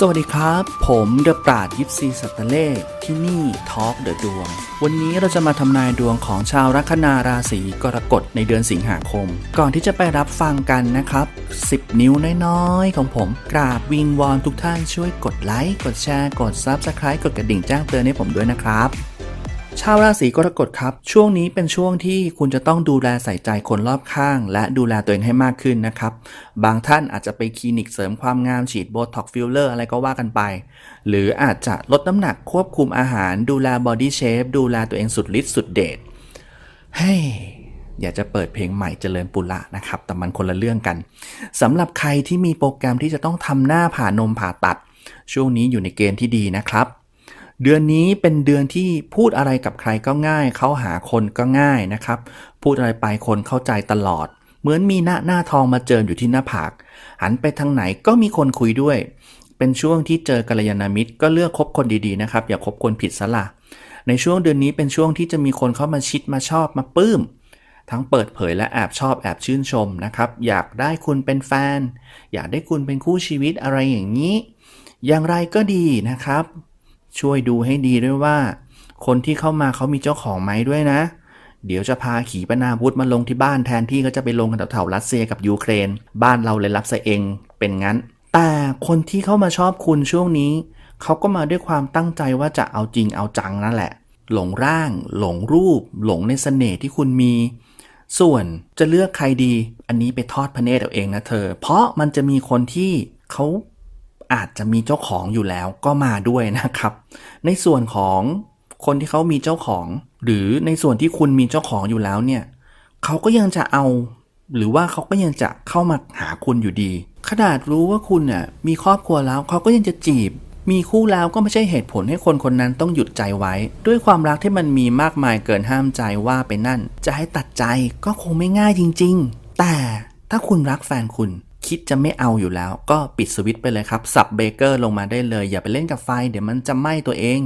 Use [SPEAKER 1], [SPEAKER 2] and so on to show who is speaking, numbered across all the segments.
[SPEAKER 1] สวัสดีครับ ผมเดอะปราดยิปซีสัตเล่ที่นี่ทอล์กเดอะดวง วันนี้เราจะมาทำนายดวงของชาวลัคนาราศีกรกฎในเดือนสิงหาคม ก่อนที่จะไปรับฟังกันนะครับ 10 นิ้วน้อยๆ ของผม กราบวิงวอนทุกท่านช่วยกดไลค์ กดแชร์ กด Subscribe กดกระดิ่งแจ้งเตือนให้ผมด้วยนะครับ ชาวราศีกรกฎครับ ช่วงนี้เป็นช่วงที่คุณจะต้องดูแลใส่ใจคนรอบข้าง และดูแลตัวเองให้มากขึ้นนะครับ บางท่านอาจจะไปคลินิกเสริมความงามฉีดโบท็อกฟิลเลอร์อะไรก็ว่ากันไป หรืออาจจะลดน้ำหนักควบคุมอาหาร ดูแลบอดี้เชฟดูแลตัวเองสุดฤทธิ์สุดเดชเฮ้ยอยากจะเปิดเพลงใหม่เจริญปุระนะครับ แต่มันคนละเรื่องกันสำหรับใครที่มีโปรแกรมที่จะต้องทำหน้าผ่านมผ่าตัด ช่วงนี้อยู่ในเกณฑ์ที่ดีนะครับ เดือนนี้เป็นเดือนที่พูดอะไรกับใครก็ง่าย เขาหาคนก็ง่ายนะครับ พูดอะไรไปคนเข้าใจตลอด เหมือนมีหน้าหน้าทองมาเจิมอยู่ที่หน้าผาก หันไปทางไหนก็มีคนคุยด้วย เป็นช่วงที่เจอกัลยาณมิตรก็เลือกคบคนดีๆนะครับ อย่าคบคนผิดซะละในช่วงเดือนนี้เป็นช่วงที่จะมีคนเข้ามาชิดมาชอบมาปลื้มทั้งเปิดเผยและแอบชอบแอบชื่นชมนะครับ อยากได้คุณเป็นแฟน อยากได้คุณเป็นคู่ชีวิตอะไรอย่างนี้ อย่างไรก็ดีนะครับ ช่วยดูให้ดีด้วยว่า คนที่เข้ามาเขามีเจ้าของไหมด้วยนะ เดี๋ยวจะพาขี่ปนาวุธมาลงที่บ้านแทนที่เขาจะไปลงกันแถวๆรัสเซียกับยูเครน บ้านเราเลยรับซะเองเป็นงั้น แต่คนที่เข้ามาชอบคุณช่วงนี้ เขาก็มาด้วยความตั้งใจว่าจะเอาจริงเอาจังนั่นแหละ หลงร่าง หลงรูป หลงในเสน่ห์ที่คุณมีส่วนจะเลือกใครดีอันนี้ไปทอดพระเนตรเอาเองนะเธอ เพราะมันจะมีคนที่เขา อาจจะมีเจ้าของอยู่แล้วก็มาด้วยนะครับ ในส่วนของคนที่เขามีเจ้าของ หรือในส่วนที่คุณมีเจ้าของอยู่แล้วเนี่ยเขาก็ยังจะเอา หรือว่าเขาก็ยังจะเข้ามาหาคุณอยู่ดี ขนาดรู้ว่าคุณน่ะมีครอบครัวแล้วเขาก็ยังจะจีบ มีคู่แล้วก็ไม่ใช่เหตุผลให้คนคนนั้นต้องหยุดใจไว้ ด้วยความรักที่มันมีมากมายเกินห้ามใจว่าไปนั่น จะให้ตัดใจก็คงไม่ง่ายจริง ๆ แต่ถ้าคุณรักแฟนคุณ คิดจะไม่เอาอยู่แล้ว ก็ปิดสวิตช์ไปเลยครับ สับเบเกอร์ลงมาได้เลย อย่าไปเล่นกับไฟ เดี๋ยวมันจะไหม้ตัวเอง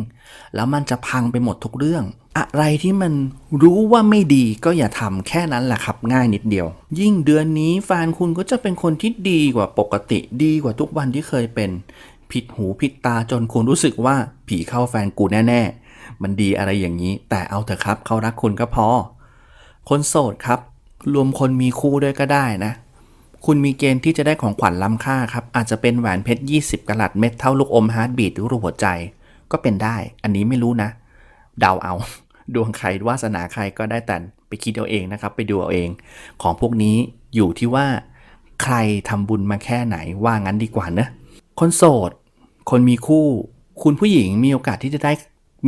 [SPEAKER 1] แล้วมันจะพังไปหมดทุกเรื่อง อะไรที่มันรู้ว่าไม่ดีก็อย่าทำแค่นั้นแหละครับ ง่ายนิดเดียว ยิ่งเดือนนี้แฟนคุณก็จะเป็นคนที่ดีกว่าปกติ ดีกว่าทุกวันที่เคยเป็น ผิดหูผิดตาจนคุณรู้สึกว่าผีเข้าแฟนกูแน่ๆ มันดีอะไรอย่างนี้ แต่เอาเถอะครับเขารักคุณก็พอ คนโสดครับ รวมคนมีคู่ด้วยก็ได้นะ คุณมีเกณฑ์ที่จะได้ของขวัญล้ำค่าครับ อาจจะเป็นแหวนเพชร 20 กะรัตเม็ดเท่าลูกอมฮาร์ดบีทหรือรูปหัวใจ ก็เป็นได้ อันนี้ไม่รู้นะ เดาเอา ดวงใครวาสนาใครก็ได้แต่ไปคิดเอาเองนะครับ ไปดูเอาเอง ของพวกนี้อยู่ที่ว่า ใครทำบุญมาแค่ไหนว่างั้นดีกว่าเนะคนโสด คนมีคู่ คุณผู้หญิงมีโอกาสที่จะได้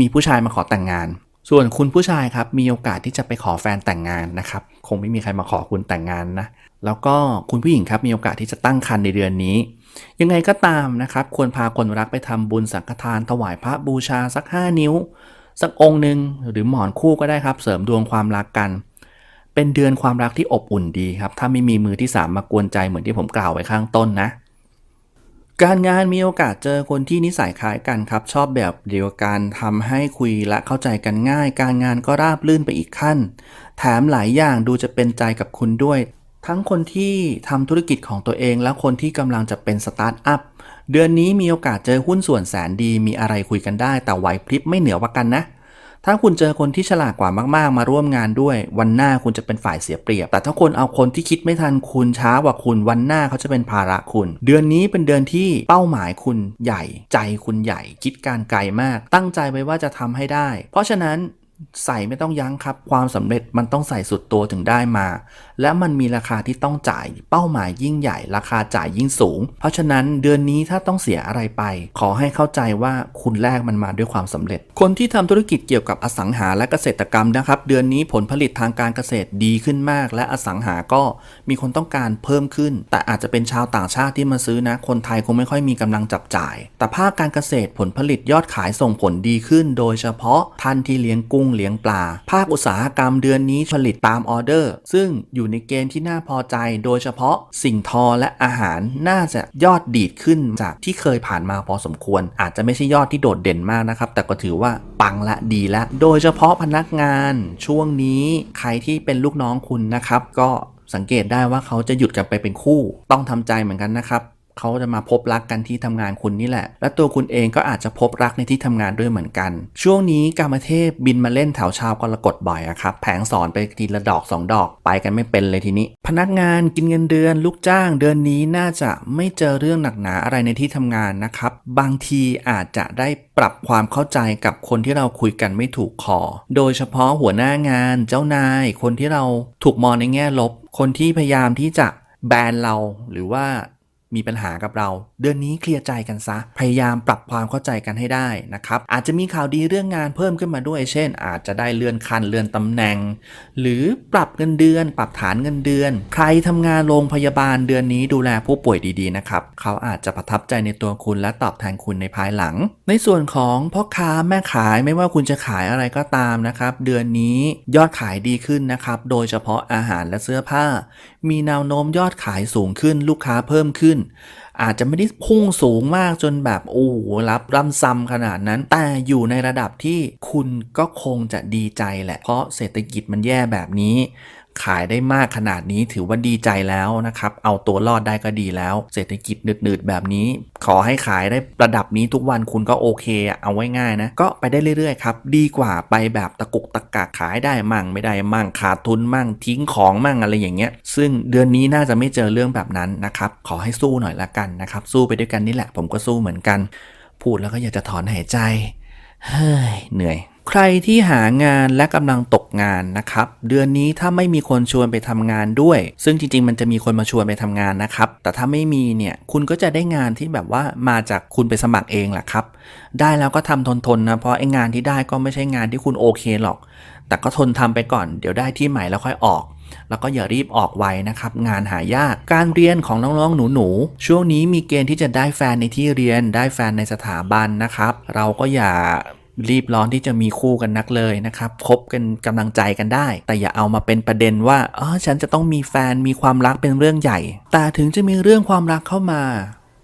[SPEAKER 1] มีผู้ชายมาขอแต่งงาน ส่วนคุณผู้ชายครับมีโอกาสที่จะไปขอแฟนแต่งงานนะครับคงไม่มีใครมาขอคุณแต่งงานนะแล้วก็คุณผู้หญิงครับมีโอกาสที่จะตั้งครรภ์ในเดือนนี้ ยังไงก็ตามนะครับควรพาคนรักไปทำบุญสังฆทาน ถวายพระบูชาสัก 5 นิ้ว สักองค์หนึ่งหรือหมอนคู่ก็ได้ครับ เสริมดวงความรักกัน เป็นเดือนความรักที่อบอุ่นดีครับถ้าไม่มีมือที่สามมากวนใจเหมือนที่ผมกล่าวไว้ข้างต้นนะ การงานมีโอกาสเจอคนที่นิสัยคล้ายกันครับ ชอบแบบเดียวกันทำให้คุยและเข้าใจกันง่าย การงานก็ราบลื่นไปอีกขั้น แถมหลายอย่างดูจะเป็นใจกับคุณด้วย ทั้งคนที่ทำธุรกิจของตัวเอง และคนที่กำลังจะเป็นสตาร์ทอัพเดือนนี้มีโอกาสเจอหุ้นส่วนแสนดีมีอะไรคุยกันได้ แต่ไหวพริบไม่เหนือว่ากันนะ ถ้าคุณเจอคนที่ฉลาดกว่ามากๆ มาร่วมงานด้วย วันหน้าคุณจะเป็นฝ่ายเสียเปรียบ แต่ถ้าคนเอาคนที่คิดไม่ทันคุณช้ากว่าคุณวันหน้าเขาจะเป็นภาระคุณ เดือนนี้เป็นเดือนที่เป้าหมายคุณใหญ่ ใจคุณใหญ่ คิดการไกลมาก ตั้งใจไว้ว่าจะทำให้ได้ เพราะฉะนั้น ใส่ไม่ต้องยั้งครับ ความสำเร็จมันต้องใส่สุดตัวถึงได้มา และมันมีราคาที่ต้องจ่ายเป้าหมายยิ่งใหญ่ ราคาจ่ายยิ่งสูง เพราะฉะนั้นเดือนนี้ถ้าต้องเสียอะไรไป ขอให้เข้าใจว่าคุณแลกมันมาด้วยความสำเร็จ คนที่ทำธุรกิจเกี่ยวกับอสังหาและเกษตรกรรมนะครับ เดือนนี้ผลผลิตทางการเกษตรดีขึ้นมาก และอสังหาก็มีคนต้องการเพิ่มขึ้น แต่อาจจะเป็นชาวต่างชาติที่มาซื้อนะ คนไทยคงไม่ค่อยมีกำลังจับจ่าย แต่ภาคการเกษตรผลผลิตยอดขายส่งผลดีขึ้น โดยเฉพาะท่านที่เลี้ยงกุ้งเลี้ยงปลา ภาคอุตสาหกรรมเดือนนี้ผลิตตามออเดอร์ ซึ่งอยู่ในเกณฑ์ที่น่าพอใจ โดยเฉพาะสิ่งทอและอาหารน่าจะยอดดีดขึ้นจากที่เคยผ่านมาพอสมควร อาจจะไม่ใช่ยอดที่โดดเด่นมากนะครับ แต่ก็ถือว่าปังและดีและ โดยเฉพาะพนักงานช่วงนี้ใครที่เป็นลูกน้องคุณนะครับ ก็สังเกตได้ว่าเขาจะหยุดกันไปเป็นคู่ ต้องทำใจเหมือนกันนะครับ เขาจะมาพบรักกันที่ทำงานคุณนี่แหละ และตัวคุณเองก็อาจจะพบรักในที่ทำงานด้วยเหมือนกัน ช่วงนี้กามเทพบินมาเล่นแถวชาวกรกฎบ่อยอะครับ แผงสอนไปทีละดอกสองดอก ไปกันไม่เป็นเลยทีนี้ พนักงานกินเงินเดือน ลูกจ้างเดือนนี้น่าจะไม่เจอเรื่องหนักหนาอะไรในที่ทำงานนะครับ บางทีอาจจะได้ปรับความเข้าใจกับคนที่เราคุยกันไม่ถูกคอ โดยเฉพาะหัวหน้างาน เจ้านาย คนที่เราถูกมองในแง่ลบ คนที่พยายามที่จะแบนเราหรือว่า มีปัญหากับเรา เดือนนี้เคลียร์ใจกันซะ พยายามปรับความเข้าใจกันให้ได้นะครับ อาจจะมีข่าวดีเรื่องงานเพิ่มขึ้นมาด้วย เช่น อาจจะได้เลื่อนขั้นเลื่อนตำแหน่ง หรือปรับเงินเดือน ปรับฐานเงินเดือน ใครทำงานโรงพยาบาลเดือนนี้ดูแลผู้ป่วยดีๆนะครับ เขาอาจจะประทับใจในตัวคุณและตอบแทนคุณในภายหลัง ในส่วนของพ่อค้าแม่ขายไม่ว่าคุณจะขายอะไรก็ตามนะครับ เดือนนี้ยอดขายดีขึ้นนะครับ โดยเฉพาะอาหารและเสื้อผ้า มีแนวโน้มยอดขายสูงขึ้นลูกค้าเพิ่มขึ้นอาจจะไม่ได้พุ่งสูงมากจนแบบโอ้โหรับร่ำซ้ำขนาดนั้น แต่อยู่ในระดับที่คุณก็คงจะดีใจแหละ เพราะเศรษฐกิจมันแย่แบบนี้ ขายได้มากขนาดนี้ถือว่าดีใจแล้วนะครับ เอาตัวรอดได้ก็ดีแล้ว เศรษฐกิจหนืดๆแบบนี้ ขอให้ขายได้ระดับนี้ทุกวันคุณก็โอเค เอาไว้ง่ายนะ ก็ไปได้เรื่อยๆครับ ดีกว่าไปแบบตะกุกตะกักขายได้มั่งไม่ได้มั่งขาดทุนมั่งทิ้งของมั่งอะไรอย่างเงี้ย ซึ่งเดือนนี้น่าจะไม่เจอเรื่องแบบนั้นนะครับ ขอให้สู้หน่อยละกันนะครับ สู้ไปด้วยกันนี่แหละ ผมก็สู้เหมือนกัน พูดแล้วก็อยากจะถอนหายใจ เฮ้ย เหนื่อย ใครที่หางานและกำลังตกงานนะครับ เดือนนี้ถ้าไม่มีคนชวนไปทำงานด้วย ซึ่งจริง ๆ มันจะมีคนมาชวนไปทำงานนะครับ แต่ถ้าไม่มีเนี่ยคุณก็จะได้งานที่แบบว่ามาจากคุณไปสมัครเองแหละครับ ได้แล้วก็ทำทนๆนะเพราะไอ้งานที่ได้ก็ไม่ใช่งานที่คุณโอเคหรอก แต่ก็ทนทำไปก่อนเดี๋ยวได้ที่ใหม่แล้วค่อยออกแล้วก็อย่ารีบออกไวนะครับ งานหายาก การเรียนของน้องๆหนูๆช่วงนี้มีเกณฑ์ที่จะได้แฟนในที่เรียนได้แฟนในสถาบันนะครับ เราก็อย่า รีบร้อนที่จะมีคู่กันนักเลยนะครับคบกันกำลังใจกันได้ แต่อย่าเอามาเป็นประเด็นว่าอ๋อฉันจะต้องมีแฟนมีความรักเป็นเรื่องใหญ่ แต่ถึงจะมีเรื่องความรักเข้ามา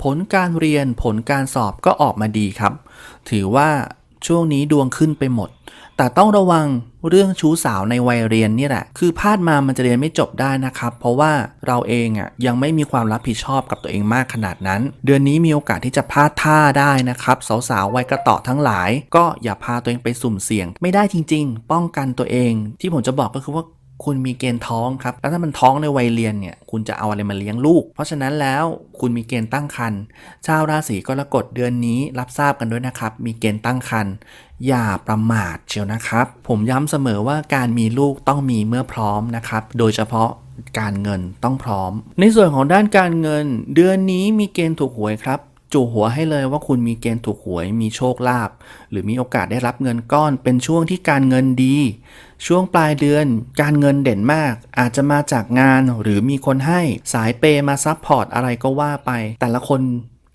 [SPEAKER 1] ผลการเรียนผลการสอบก็ออกมาดีครับ ถือว่าช่วงนี้ดวงขึ้นไปหมด แต่ต้องระวัง เรื่องชู้สาวในวัยเรียนนี่แหละ คือพลาดมามันจะเรียนไม่จบได้นะครับ เพราะว่าเราเองอะยังไม่มีความรับผิดชอบกับตัวเองมากขนาดนั้น เดือนนี้มีโอกาสที่จะพลาดท่าได้นะครับ สาวๆวัยกระเตาะทั้งหลาย ก็อย่าพาตัวเองไปสุ่มเสี่ยง ไม่ได้จริง ๆ ป้องกันตัวเอง ที่ผมจะบอกก็คือว่า คุณมีเกณฑ์ท้องครับ แล้วถ้ามันท้องในวัยเรียนเนี่ย คุณจะเอาอะไรมาเลี้ยงลูก เพราะฉะนั้นแล้วคุณมีเกณฑ์ตั้งครรภ์ชาวราศีกรกฎเดือนนี้รับทราบกันด้วยนะครับ มีเกณฑ์ตั้งครรภ์อย่าประมาทเชียวนะครับ ผมย้ำเสมอว่าการมีลูกต้องมีเมื่อพร้อมนะครับ โดยเฉพาะการเงินต้องพร้อม ในส่วนของด้านการเงิน เดือนนี้มีเกณฑ์ถูกหวยครับ จู่หัวให้เลยว่าคุณมีเกณฑ์ถูกหวย มีโชคลาภหรือมีโอกาสได้รับเงินก้อน เป็นช่วงที่การเงินดี ช่วงปลายเดือน การเงินเด่นมาก อาจจะมาจากงานหรือมีคนให้สายเปมาซัพพอร์ตอะไรก็ว่าไป แต่ละคน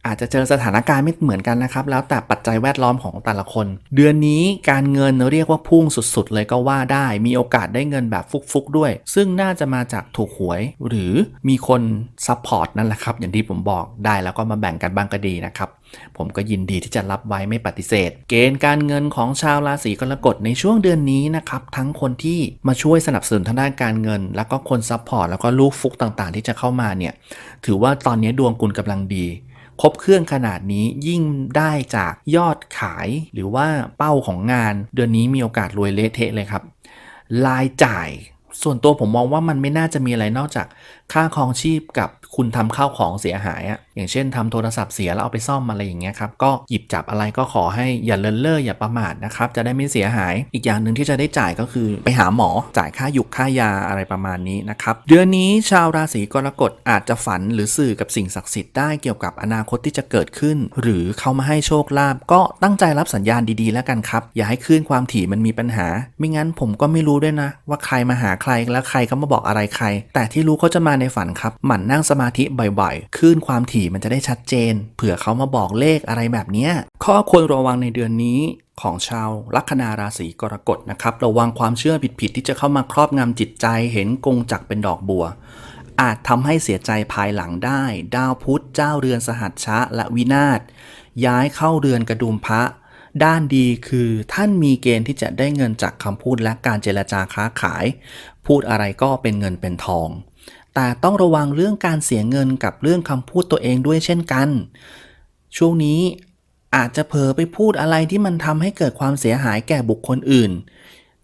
[SPEAKER 1] อาจจะเจอสถานการณ์ไม่เหมือนกันนะครับ แล้วแต่ปัจจัยแวดล้อมของแต่ละคน เดือนนี้การเงินเรียกว่าพุ่งสุดๆ เลยก็ว่าได้ มีโอกาสได้เงินแบบฟุกๆด้วย ซึ่งน่าจะมาจากถูกหวย หรือมีคนซัพพอร์ตนั่นแหละครับ อย่างที่ผมบอกได้แล้วก็มาแบ่งกันบ้างก็ดีนะครับ ผมก็ยินดีที่จะรับไว้ไม่ปฏิเสธ เกณฑ์การเงินของชาวราศีกรกฎในช่วงเดือนนี้นะครับทั้งคนที่มาช่วยสนับสนุนทางด้านการเงิน แล้วก็คนซัพพอร์ตแล้วก็ลูกฟุกต่างๆ ที่จะเข้ามาเนี่ยถือว่าตอนนี้ดวงคุณกำลังดี ครบเครื่องขนาดนี้ยิ่งได้จากยอดขายหรือว่าเป้าของงาน เดือนนี้มีโอกาสรวยเละเทะเลยครับรายจ่ายส่วนตัวผมมองว่ามันไม่น่าจะมีอะไรนอกจากค่าครองชีพกับคุณทำข้าวของเสียหายอะอย่างเช่นทำโทรศัพท์เสียแล้วเอาไปซ่อมอะไรอย่างเงี้ยครับก็หยิบจับอะไรก็ขอให้อย่าเลินเล่ออย่าประมาทนะครับจะได้ไม่เสียหายอีกอย่างหนึ่งที่จะได้จ่ายก็คือไปหาหมอจ่ายค่าหยุกค่ายาอะไรประมาณนี้นะครับเดือนนี้ชาวราศีกรกฎอาจจะฝันหรือสื่อกับสิ่งศักดิ์สิทธิ์ได้เกี่ยวกับอนาคตที่จะเกิดขึ้น หรือเขามาให้โชคลาภก็ตั้งใจรับสัญญาณดีๆ แล้วกันครับ อย่าให้คลื่นความถี่มันมีปัญหา ไม่งั้นผมก็ไม่รู้ด้วยนะ ว่าใครมาหาใครแล้วใครก็มาบอกอะไรใคร แต่ที่รู้เขาจะมาในฝันครับหมั่นนั่งสมาธิบ่อยๆคลื่นความถี่มันจะได้ชัดเจน เผื่อเขามาบอกเลขอะไรแบบนี้ ข้อควรระวังในเดือนนี้ของชาวลัคนาราศีกรกฎนะครับ ระวังความเชื่อผิดๆที่จะเข้ามาครอบงำจิตใจ เห็นกงจักรเป็นดอกบัว อาจทำให้เสียใจภายหลังได้ ดาวพุธเจ้าเรือนสหัชชะและวินาศย้ายเข้าเรือนกระดุมพระด้านดีคือท่านมีเกณฑ์ที่จะได้เงินจากคำพูดและการเจรจาค้าขาย พูดอะไรก็เป็นเงินเป็นทอง แต่ต้องระวังเรื่องการเสียเงินกับเรื่องคำพูดตัวเองด้วยเช่นกัน ช่วงนี้อาจจะเผลอไปพูดอะไรที่มันทำให้เกิดความเสียหายแก่บุคคลอื่น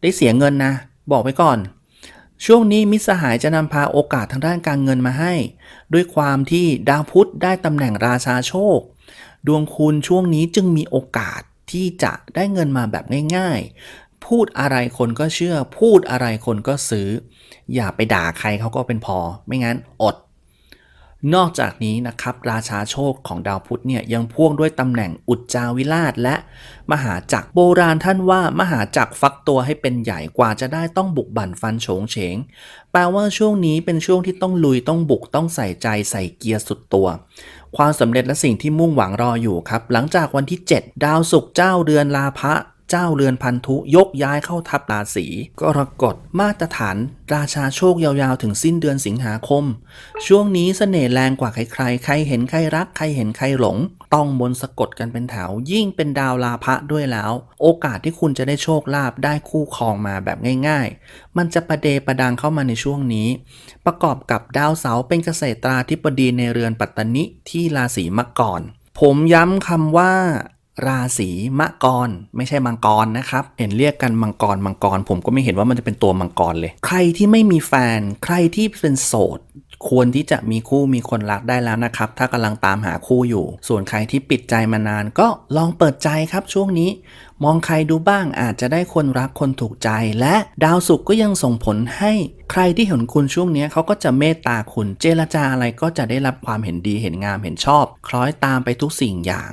[SPEAKER 1] ได้เสียเงินนะ บอกไว้ก่อน ช่วงนี้มิตรสหายจะนำพาโอกาสทางด้านการเงินมาให้ ด้วยความที่ดาวพุธได้ตำแหน่งราชาโชค ดวงคุณช่วงนี้จึงมีโอกาสที่จะได้เงินมาแบบง่าย ๆ พูดอะไรคนก็เชื่อ พูดอะไรคนก็ซื้อ อย่าไปด่าใครเขาก็เป็นพอ ไม่งั้นอด นอกจากนี้นะครับ ราชาโชคของดาวพุธเนี่ยยังพ่วงด้วยตำแหน่งอุจจาวิราชและมหาจักรโบราณท่านว่ามหาจักรฟักตัวให้เป็นใหญ่กว่าจะได้ต้องบุกบั่นฟันโฉงเฉง แปลว่าช่วงนี้เป็นช่วงที่ต้องลุยต้องบุกต้องใส่ใจใส่เกียร์สุดตัวความสำเร็จและสิ่งที่มุ่งหวังรออยู่ครับ หลังจากวันที่ 7 ดาวศุกร์เจ้าเรือนลาภะ เจ้าเรือนพันธุยกย้ายเข้าทับราศีกรกฎมาตรฐาน ราชาโชคยาวๆ ถึงสิ้นเดือนสิงหาคม ช่วงนี้เสน่ห์แรงกว่าใครๆ ใครเห็นใครรักใครเห็นใครหลง ต้องมนสะกดกันเป็นแถว ยิ่งเป็นดาวลาภะด้วยแล้ว โอกาสที่คุณจะได้โชคลาภได้คู่ครองมาแบบง่าย ๆ มันจะประเดประดังเข้ามาในช่วงนี้ ประกอบกับดาวเสาเป็นเกษตราธิบดีในเรือนปัตตนิที่ราศีมกรผมย้ำคำว่า ราศีมะกรไม่ใช่มังกรนะครับ เห็นเรียกกันมังกรมังกร ผมก็ไม่เห็นว่ามันจะเป็นตัวมังกรเลย ใครที่ไม่มีแฟน ใครที่เป็นโสด ควรที่จะมีคู่มีคนรักได้แล้วนะครับ ถ้ากำลังตามหาคู่อยู่ ส่วนใครที่ปิดใจมานานก็ลองเปิดใจครับช่วงนี้ มองใครดูบ้างอาจจะได้คนรักคนถูกใจ และดาวศุกร์ก็ยังส่งผลให้ใครที่เห็นคุณช่วงนี้เขาก็จะเมตตาคุณเจรจาอะไรก็จะได้รับความเห็นดีเห็นงามเห็นชอบ คล้อยตามไปทุกสิ่งอย่าง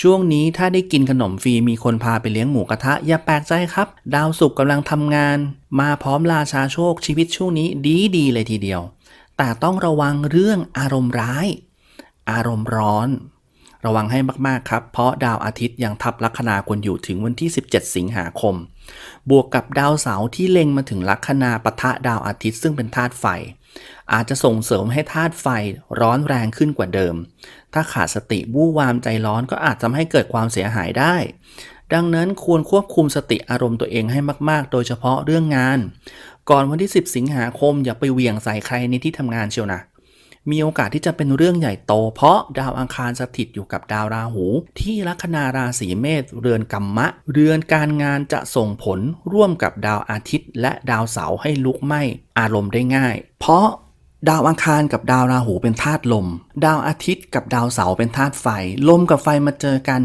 [SPEAKER 1] ช่วงนี้ถ้าได้กินขนมฟรีมีคนพาไปเลี้ยงหมูกระทะ อย่าแปลกใจครับ ดาวศุกร์กำลังทำงาน มาพร้อมราชาโชคชีวิตช่วงนี้ดีดีเลยทีเดียว แต่ต้องระวังเรื่องอารมณ์ร้าย อารมณ์ร้อน ระวังให้มากๆครับ เพราะดาวอาทิตย์ยังทับลัคนาคนอยู่ถึงวันที่ 17 สิงหาคม บวกกับดาวเสาร์ที่เล็งมาถึงลัคนาปะทะดาวอาทิตย์ซึ่งเป็นธาตุไฟ อาจจะส่งเสริมให้ธาตุไฟร้อนแรงขึ้นกว่าเดิม ถ้าขาดสติวู่วามใจร้อนก็อาจทำให้เกิดความเสียหายได้ ดังนั้นควรควบคุมสติอารมณ์ตัวเองให้มาก ๆ โดยเฉพาะเรื่องงาน ก่อนวันที่ 10 สิงหาคมอย่าไปเหวี่ยงใส่ใครในที่ทำงานเชียวนะ มีโอกาสที่จะเป็นเรื่องใหญ่โต เพราะดาวอังคารสถิตอยู่กับดาวราหู ที่ลัคนาราศีเมษเรือนกัมมะ เรือนการงานจะส่งผลร่วมกับดาวอาทิตย์ และดาวเสาร์ให้ลุกไหม้อารมณ์ได้ง่าย เพราะดาวอังคารกับดาวราหูเป็นธาตุลม ดาวอาทิตย์กับดาวเสาร์เป็นธาตุไฟ ลมกับไฟมาเจอกัน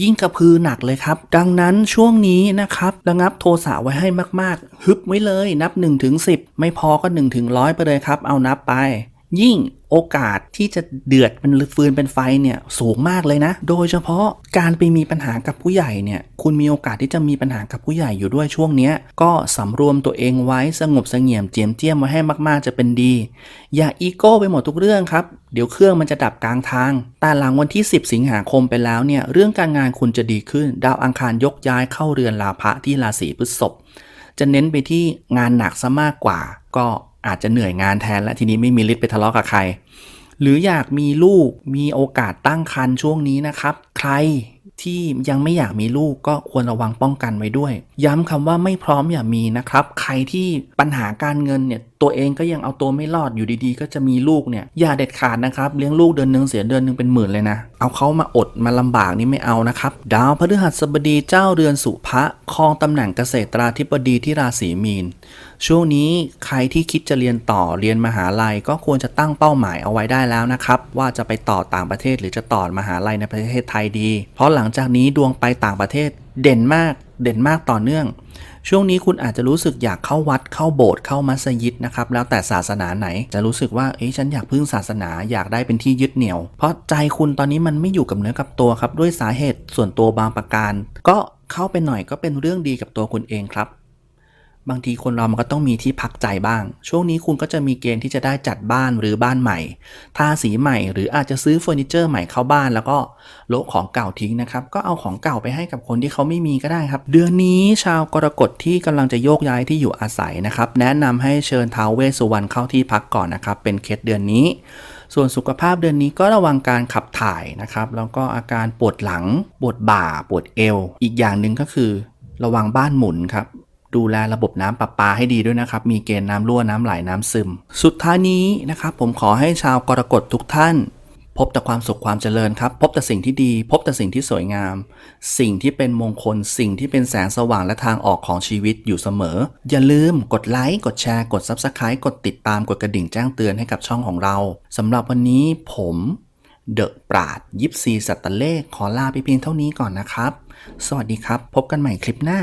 [SPEAKER 1] ยิ่งกระพือหนักเลยครับ ดังนั้นช่วงนี้นะครับระงับโทสะไว้ให้มากๆ ฮึบไว้เลยนับ1ถึง10 ไม่พอก็1ถึงร้อยไปเลยครับ เอานับไป ยิ่งโอกาสที่จะเดือดเป็นฟืนเป็นไฟเนี่ยสูงมากเลยนะ โดยเฉพาะการไปมีปัญหากับผู้ใหญ่เนี่ยคุณมีโอกาสที่จะมีปัญหากับผู้ใหญ่อยู่ด้วยช่วงเนี้ยก็สำรวมตัวเองไว้สงบเสงี่ยมเจียมเจียมไว้ให้มากๆจะเป็นดี อย่าอีโก้ไปหมดทุกเรื่องครับ เดี๋ยวเครื่องมันจะดับกลางทาง แต่หลังวันที่ 10 สิงหาคมไปแล้วเนี่ยเรื่องการงานคุณจะดีขึ้น ดาวอังคารยกย้ายเข้าเรือนลาภะที่ราศีพฤษภจะเน้นไปที่งานหนักซะมากกว่า ก็ อาจจะเหนื่อยงานแทนและทีนี้ไม่มีฤทธิ์ไปทะเลาะกับใคร หรืออยากมีลูกมีโอกาสตั้งครรภ์ช่วงนี้นะครับ ใครที่ยังไม่อยากมีลูกก็ควรระวังป้องกันไว้ด้วย ย้ำคำว่าไม่พร้อมอย่ามีนะครับ ใครที่ปัญหาการเงินเนี่ยตัวเองก็ยังเอาตัวไม่รอดอยู่ดีๆ ก็จะมีลูกเนี่ยอย่าเด็ดขาดนะครับเลี้ยงลูกเดือนหนึงเสียเดือนหนึงเป็นหมื่นเลยนะเอาเขามาอดมาลำบากนี่ไม่เอานะครับดาวพฤหัสบดีเจ้าเรือนสุภะครองตำแหน่งเกษตราธิบดีที่ราศีมีน ช่วงนี้ใครที่คิดจะเรียนต่อเรียนมหาลัยก็ควรจะตั้งเป้าหมายเอาไว้ได้แล้วนะครับว่าจะไปต่อต่างประเทศหรือจะต่อมหาลัยในประเทศไทยดี เพราะหลังจากนี้ดวงไปต่างประเทศเด่นมากเด่นมากต่อเนื่อง ช่วงนี้คุณอาจจะรู้สึกอยากเข้าวัดเข้าโบสถ์เข้ามัสยิดนะครับแล้วแต่ศาสนาไหนจะรู้สึกว่าเอ้ยฉันอยากพึ่งศาสนาอยากได้เป็นที่ยึดเหนี่ยว เพราะใจคุณตอนนี้มันไม่อยู่กับเนื้อกับตัวครับด้วยสาเหตุส่วนตัวบางประการ ก็เข้าไปหน่อยก็เป็นเรื่องดีกับตัวคุณเองครับ บางทีคนเรามันก็ต้องมีที่พักใจบ้าง ช่วงนี้คุณก็จะมีเกณฑ์ที่จะได้จัดบ้านหรือบ้านใหม่ ทาสีใหม่ หรืออาจจะซื้อเฟอร์นิเจอร์ใหม่เข้าบ้าน แล้วก็โละของเก่าทิ้งนะครับ ก็เอาของเก่าไปให้กับคนที่เขาไม่มีก็ได้ครับ เดือนนี้ชาวกรกฎที่กำลังจะโยกย้ายที่อยู่อาศัยนะครับ แนะนำให้เชิญท้าวเวสุวรรณเข้าที่พักก่อนนะครับ เป็นเคสเดือนนี้ ส่วนสุขภาพเดือนนี้ก็ระวังการขับถ่ายนะครับ แล้วก็อาการปวดหลัง ปวดบ่า ปวดเอว อีกอย่างหนึ่งก็คือ ระวังบ้านหมุนครับ ดูแลระบบน้ำประปาให้ดีด้วยนะครับ มีเกณฑ์น้ำรั่วน้ำไหลน้ำซึม สุดท้ายนี้นะครับ ผมขอให้ชาวกรกฎทุกท่าน พบแต่ความสุขความเจริญครับ พบแต่สิ่งที่ดี พบแต่สิ่งที่สวยงาม สิ่งที่เป็นมงคล สิ่งที่เป็นแสงสว่างและทางออกของชีวิตอยู่เสมอ อย่าลืมกดไลค์กดแชร์กด Subscribe กดติดตามกดกระดิ่งแจ้งเตือนให้กับช่องของเราสำหรับวันนี้ผมเดอะปราดยิปซีสัตตเลขขอลาไปเพียงเท่านี้ก่อนนะครับ สวัสดีครับ พบกันใหม่คลิปหน้า